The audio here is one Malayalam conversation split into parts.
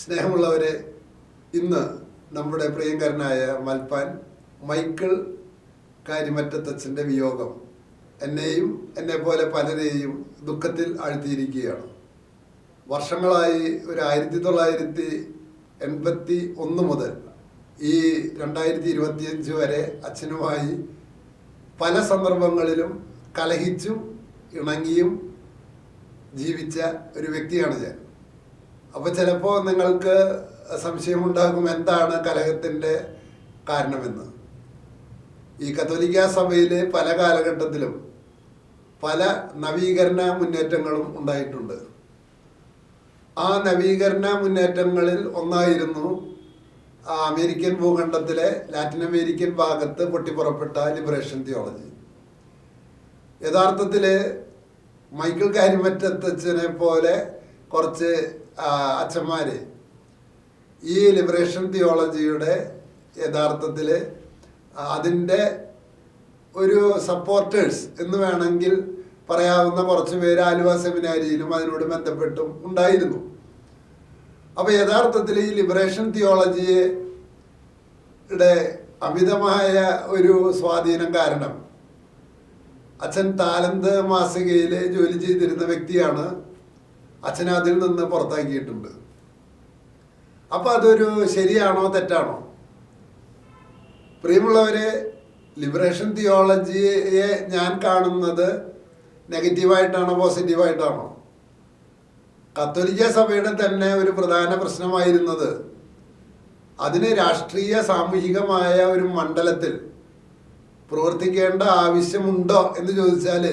സ്നേഹമുള്ളവരെ ഇന്ന് നമ്മുടെ പ്രിയങ്കരനായ മൽപ്പാൻ മൈക്കിൾ കാര്യമറ്റത്തച്ഛന്റെ വിയോഗം എന്നെയും എന്നെ പോലെ പലരെയും ദുഃഖത്തിൽ ആഴ്ത്തിയിരിക്കുകയാണ്. വർഷങ്ങളായി ഒരു ആയിരത്തി തൊള്ളായിരത്തി എൺപത്തി ഒന്ന് മുതൽ ഈ രണ്ടായിരത്തി ഇരുപത്തിയഞ്ച് വരെ അച്ഛനുമായി പല സന്ദർഭങ്ങളിലും കലഹിച്ചും ഇണങ്ങിയും ജീവിച്ച ഒരു വ്യക്തിയാണ് ഞാൻ. അപ്പോൾ ചിലപ്പോൾ നിങ്ങൾക്ക് സംശയമുണ്ടാകും എന്താണ് കലഹത്തിന്റെ കാരണമെന്ന്. ഈ കത്തോലിക്ക സഭയിലെ പല കാലഘട്ടത്തിലും പല നവീകരണ മുന്നേറ്റങ്ങളും ഉണ്ടായിട്ടുണ്ട്. ആ നവീകരണ മുന്നേറ്റങ്ങളിൽ ഒന്നായിരുന്നു അമേരിക്കൻ ഭൂഖണ്ഡത്തിലെ ലാറ്റിൻ അമേരിക്കൻ ഭാഗത്ത് പൊട്ടിപ്പുറപ്പെട്ട ലിബറേഷൻ തിയോളജി. യഥാർത്ഥത്തിൽ മൈക്കിൾ കാരിമറ്റത്തച്ഛനെ പോലെ കുറച്ച് അച്ഛന്മാർ ഈ ലിബറേഷൻ തിയോളജിയുടെ യഥാർത്ഥത്തിൽ അതിന്റെ ഒരു സപ്പോർട്ടേഴ്സ് എന്ന് വേണമെങ്കിൽ പറയാവുന്ന കുറച്ച് പേര് ആലുവ സെമിനാരിയിലും അതിനോട് ബന്ധപ്പെട്ടും ഉണ്ടായിരുന്നു. അപ്പോൾ യഥാർത്ഥത്തിൽ ഈ ലിബറേഷൻ തിയോളജിയുടെ അമിതമായ ഒരു സ്വാധീനം കാരണം അച്ഛൻ താലന്ത് മാസികയിൽ ജോലി ചെയ്തിരുന്ന വ്യക്തിയാണ് അച്ഛനെ അതിൽ നിന്ന് പുറത്താക്കിയിട്ടുണ്ട്. അപ്പോൾ അതൊരു ശരിയാണോ തെറ്റാണോ? പ്രിയമുള്ളവരെ ലിബറേഷൻ തിയോളജിയെ ഞാൻ കാണുന്നത് നെഗറ്റീവായിട്ടാണോ പോസിറ്റീവായിട്ടാണോ? കത്തോലിക്ക സഭയുടെ തന്നെ ഒരു പ്രധാന പ്രശ്നമായിരുന്നത് അതിന് രാഷ്ട്രീയ സാമൂഹികമായ ഒരു മണ്ഡലത്തിൽ പ്രവർത്തിക്കേണ്ട ആവശ്യമുണ്ടോ എന്ന് ചോദിച്ചാൽ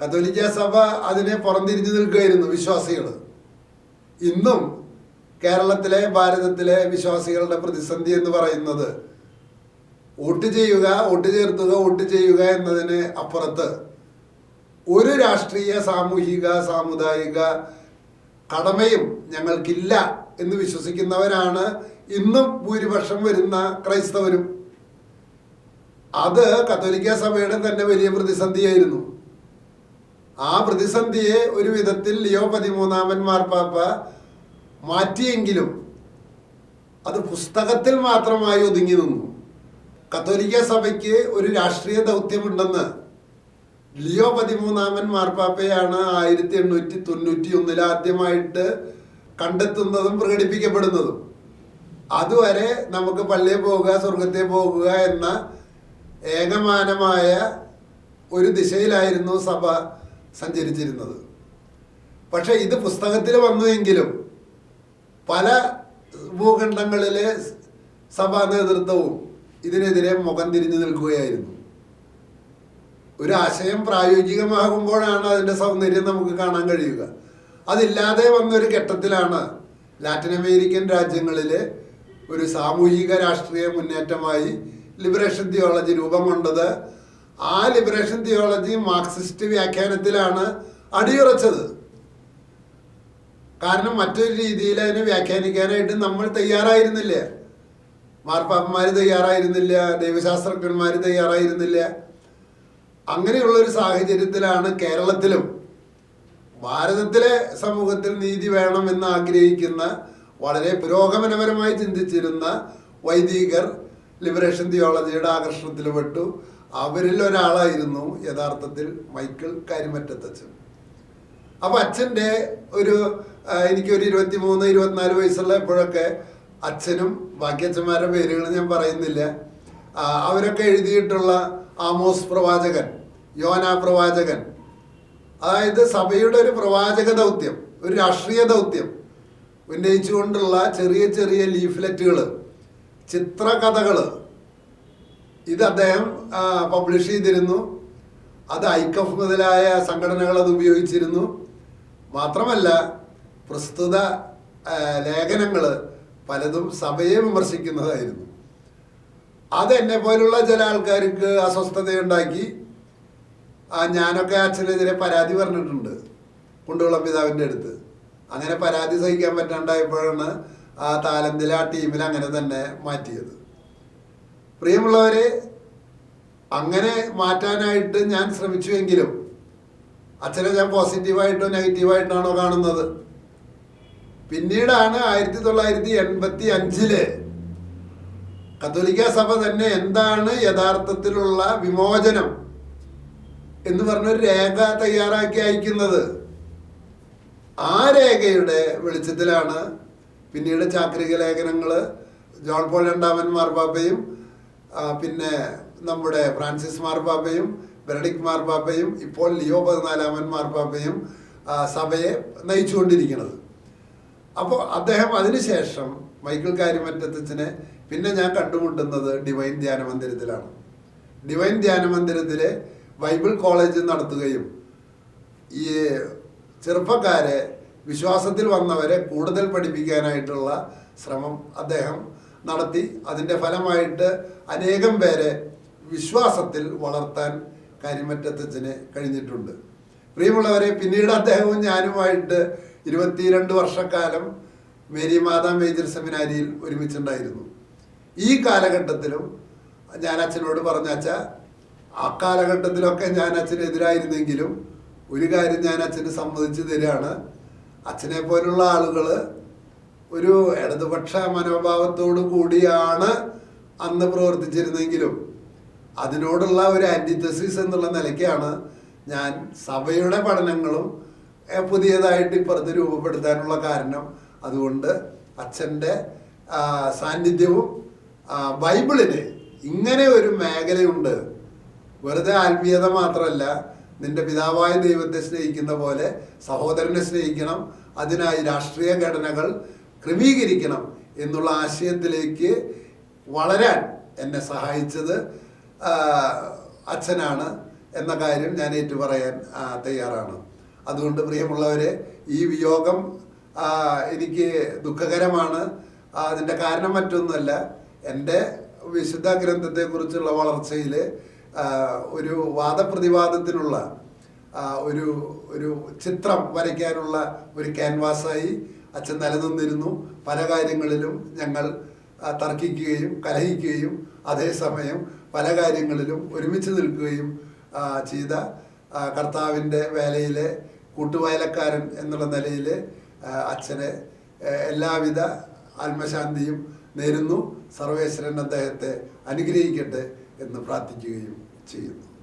കത്തോലിക്ക സഭ അതിനെ പുറംതിരിഞ്ഞു നിൽക്കുകയായിരുന്നു വിശ്വാസികൾ ഇന്നും കേരളത്തിലെ ഭാരതത്തിലെ വിശ്വാസികളുടെ പ്രതിസന്ധി എന്ന് പറയുന്നത് വോട്ട് ചെയ്യുക വോട്ട് ചേർത്തുക വോട്ട് ചെയ്യുക എന്നതിന് അപ്പുറത്ത് ഒരു രാഷ്ട്രീയ സാമൂഹിക സാമുദായിക കടമയും ഞങ്ങൾക്കില്ല എന്ന് വിശ്വസിക്കുന്നവരാണ് ഇന്നും ഭൂരിപക്ഷം വരുന്ന ക്രൈസ്തവരും. അത് കത്തോലിക്ക സഭയുടെ തന്നെ വലിയ പ്രതിസന്ധിയായിരുന്നു. ആ പ്രതിസന്ധിയെ ഒരു വിധത്തിൽ ലിയോ പതിമൂന്നാമൻ മാർപ്പാപ്പ മാറ്റിയെങ്കിലും അത് പുസ്തകത്തിൽ മാത്രമായി ഒതുങ്ങി നിന്നു. കത്തോലിക്ക സഭയ്ക്ക് ഒരു രാഷ്ട്രീയ ദൗത്യമുണ്ടെന്ന് ലിയോ പതിമൂന്നാമൻ മാർപ്പാപ്പയാണ് ആയിരത്തി എണ്ണൂറ്റി തൊണ്ണൂറ്റി ഒന്നിൽ ആദ്യമായിട്ട് കണ്ടെത്തുന്നതും പ്രകടിപ്പിക്കപ്പെടുന്നതും. അതുവരെ നമുക്ക് പള്ളിയിൽ പോവുക സ്വർഗത്തെ പോകുക എന്ന ഏകമാനമായ ഒരു ദിശയിലായിരുന്നു സഭ. സഞ്ചരിച്ചിരുന്നത്. പക്ഷെ ഇത് പുസ്തകത്തിൽ വന്നുവെങ്കിലും പല ഭൂഖണ്ഡങ്ങളിലെ സഭാ നേതൃത്വവും ഇതിനെതിരെ മുഖം തിരിഞ്ഞു നിൽക്കുകയായിരുന്നു. ഒരു ആശയം പ്രായോഗികമാകുമ്പോഴാണ് അതിന്റെ സൗന്ദര്യം നമുക്ക് കാണാൻ കഴിയുക. അതില്ലാതെ വന്നൊരു ഘട്ടത്തിലാണ് ലാറ്റിൻ അമേരിക്കൻ രാജ്യങ്ങളിലെ ഒരു സാമൂഹിക രാഷ്ട്രീയ മുന്നേറ്റമായി ലിബറേഷൻ തിയോളജി രൂപം കൊണ്ടത് ആ ലിബറേഷൻ തിയോളജി മാർക്സിസ്റ്റ് വ്യാഖ്യാനത്തിലാണ് അടിയുറച്ചത്. കാരണം മറ്റൊരു രീതിയിൽ അതിനെ വ്യാഖ്യാനിക്കാനായിട്ട് നമ്മൾ തയ്യാറായിരുന്നില്ല. മാർപ്പാപ്പന്മാർ തയ്യാറായിരുന്നില്ല ദൈവശാസ്ത്രജ്ഞന്മാർ തയ്യാറായിരുന്നില്ല. അങ്ങനെയുള്ള ഒരു സാഹചര്യത്തിലാണ് കേരളത്തിലും ഭാരതത്തിലെ സമൂഹത്തിൽ നീതി വേണമെന്ന് ആഗ്രഹിക്കുന്ന വളരെ പുരോഗമനപരമായി ചിന്തിച്ചിരുന്ന വൈദികർ ലിബറേഷൻ തിയോളജിയുടെ ആകർഷണത്തിൽ പെട്ടു. അവരിൽ ഒരാളായിരുന്നു യഥാർത്ഥത്തിൽ മൈക്കിൾ കരിമറ്റത്തച്ഛൻ. അപ്പൊ അച്ഛന്റെ ഒരു എനിക്കൊരു ഇരുപത്തി മൂന്ന് ഇരുപത്തിനാല് വയസ്സുള്ള എപ്പോഴൊക്കെ അച്ഛനും ബാക്കി അച്ഛന്മാരുടെ പേരുകൾ ഞാൻ പറയുന്നില്ല. അവരൊക്കെ എഴുതിയിട്ടുള്ള ആമോസ് പ്രവാചകൻ യോന പ്രവാചകൻ. അതായത് സഭയുടെ ഒരു പ്രവാചക ദൗത്യം ഒരു രാഷ്ട്രീയ ദൗത്യം. ഉന്നയിച്ചുകൊണ്ടുള്ള ചെറിയ ചെറിയ ലീഫ്ലെറ്റുകൾ ചിത്രകഥകൾ ഇത് അദ്ദേഹം പബ്ലിഷ് ചെയ്തിരുന്നു. അത് ഐക്കഫ് മുതലായ സംഘടനകൾ അത് ഉപയോഗിച്ചിരുന്നു. മാത്രമല്ല പ്രസ്തുത ലേഖനങ്ങൾ പലതും സഭയെ വിമർശിക്കുന്നതായിരുന്നു. അത് എന്നെ പോലുള്ള ചില ആൾക്കാർക്ക് അസ്വസ്ഥതയുണ്ടാക്കി. ഞാനൊക്കെ അച്ഛനെതിരെ പരാതി പറഞ്ഞിട്ടുണ്ട് കുണ്ടുകുളം പിതാവിന്റെ അടുത്ത്. അങ്ങനെ പരാതി സഹിക്കാൻ പറ്റാണ്ടായപ്പോഴാണ് ആ താലന്തിലെ ആ ടീമിൽ അങ്ങനെ തന്നെ മാറ്റിയത്. പ്രിയമുള്ളവരെ അങ്ങനെ മാറ്റാനായിട്ട് ഞാൻ ശ്രമിച്ചുവെങ്കിലും അച്ഛനെ ഞാൻ പോസിറ്റീവായിട്ടോ നെഗറ്റീവായിട്ടാണോ കാണുന്നത്? പിന്നീടാണ് ആയിരത്തി തൊള്ളായിരത്തി എൺപത്തി അഞ്ചിൽ കത്തോലിക്ക സഭ തന്നെ എന്താണ് യഥാർത്ഥത്തിലുള്ള വിമോചനം എന്ന് പറഞ്ഞൊരു രേഖ തയ്യാറാക്കി അയക്കുന്നത്. ആ രേഖയുടെ വെളിച്ചത്തിലാണ് പിന്നീട് ചാക്രിക ലേഖനങ്ങൾ ജോൺ പോൾ രണ്ടാമൻ മാർപ്പാപ്പയും പിന്നെ നമ്മുടെ ഫ്രാൻസിസ് മാർപ്പാപ്പയും ബെനഡിക് മാർപ്പാപ്പയും ഇപ്പോൾ ലിയോ പതിനാലാമൻ മാർപ്പാപ്പയും സഭയെ നയിച്ചുകൊണ്ടിരിക്കുന്നത്. അപ്പോൾ അദ്ദേഹം അതിനുശേഷം മൈക്കിൾ കാര്യമറ്റത്തച്ഛനെ പിന്നെ ഞാൻ കണ്ടുമുട്ടുന്നത് ഡിവൈൻ ധ്യാന മന്ദിരത്തിലാണ് ഡിവൈൻ ധ്യാന മന്ദിരത്തിലെ ബൈബിൾ കോളേജ് നടത്തുകയും ഈ ചെറുപ്പക്കാരെ വിശ്വാസത്തിൽ വന്നവരെ കൂടുതൽ പഠിപ്പിക്കാനായിട്ടുള്ള ശ്രമം അദ്ദേഹം നടത്തി അതിന്റെ ഫലമായിട്ട് അനേകം പേരെ വിശ്വാസത്തിൽ വളർത്താൻ കരിമറ്റത്തച്ഛന് കഴിഞ്ഞിട്ടുണ്ട്. പ്രിയമുള്ളവരെ പിന്നീട് അദ്ദേഹവും ഞാനുമായിട്ട് ഇരുപത്തിരണ്ട് വർഷക്കാലം മേരി മാതാ മേജർ സെമിനാരിയിൽ ഒരുമിച്ചുണ്ടായിരുന്നു. ഈ കാലഘട്ടത്തിലും ഞാൻ അച്ഛനോട് പറഞ്ഞാച്ച ആ കാലഘട്ടത്തിലൊക്കെ ഞാൻ അച്ഛനെതിരായിരുന്നെങ്കിലും ഒരു കാര്യം ഞാൻ അച്ഛന് സമ്മതിച്ചു തരികയാണ്. അച്ഛനെ പോലുള്ള ആളുകൾ ഒരു ഇടതുപക്ഷ മനോഭാവത്തോടു കൂടിയാണ് അന്ന് പ്രവർത്തിച്ചിരുന്നെങ്കിലും. അതിനോടുള്ള ഒരു ആന്റിത്തസിസ് എന്നുള്ള നിലയ്ക്കാണ് ഞാൻ സഭയുടെ പഠനങ്ങളും പുതിയതായിട്ട് ഇപ്പുറത്ത് രൂപപ്പെടുത്താനുള്ള കാരണം. അതുകൊണ്ട് അച്ഛന്റെ സാന്നിധ്യവും ബൈബിളിന് ഇങ്ങനെ ഒരു മേഖലയുണ്ട്. വെറുതെ ആത്മീയത മാത്രമല്ല നിന്റെ പിതാവായ ദൈവത്തെ സ്നേഹിക്കുന്ന പോലെ സഹോദരനെ സ്നേഹിക്കണം. അതിനായി രാഷ്ട്രീയ ഘടനകൾ ക്രമീകരിക്കണം എന്നുള്ള ആശയത്തിലേക്ക് വളരാൻ എന്നെ സഹായിച്ചത് അച്ഛനാണ് എന്ന കാര്യം ഞാൻ ഏറ്റു പറയാൻ തയ്യാറാണ്. അതുകൊണ്ട് പ്രിയമുള്ളവരെ ഈ വിയോഗം എനിക്ക് ദുഃഖകരമാണ്. അതിന്റെ കാരണം മറ്റൊന്നുമല്ല. എന്റെ വിശുദ്ധ ഗ്രന്ഥത്തെക്കുറിച്ചുള്ള വളർച്ചയിൽ ഒരു വാദപ്രതിവാദത്തിനുള്ള ഒരു ഒരു ചിത്രം വരയ്ക്കാനുള്ള ഒരു ക്യാൻവാസായി അച്ഛൻ നിലനിന്നിരുന്നു. പല കാര്യങ്ങളിലും ഞങ്ങൾ തർക്കിക്കുകയും കലഹിക്കുകയും അതേസമയം പല കാര്യങ്ങളിലും ഒരുമിച്ച് നിൽക്കുകയും ചെയ്ത കർത്താവിന്റെ വേലയിലെ കൂട്ടുവയലക്കാരൻ എന്നുള്ള നിലയിൽ അച്ഛനെ എല്ലാവിധ ആത്മശാന്തിയും നേരുന്നു. സർവേശ്വരൻ അദ്ദേഹത്തെ അനുഗ്രഹിക്കട്ടെ എന്ന് പ്രാർത്ഥിക്കുകയും ചെയ്യുന്നു.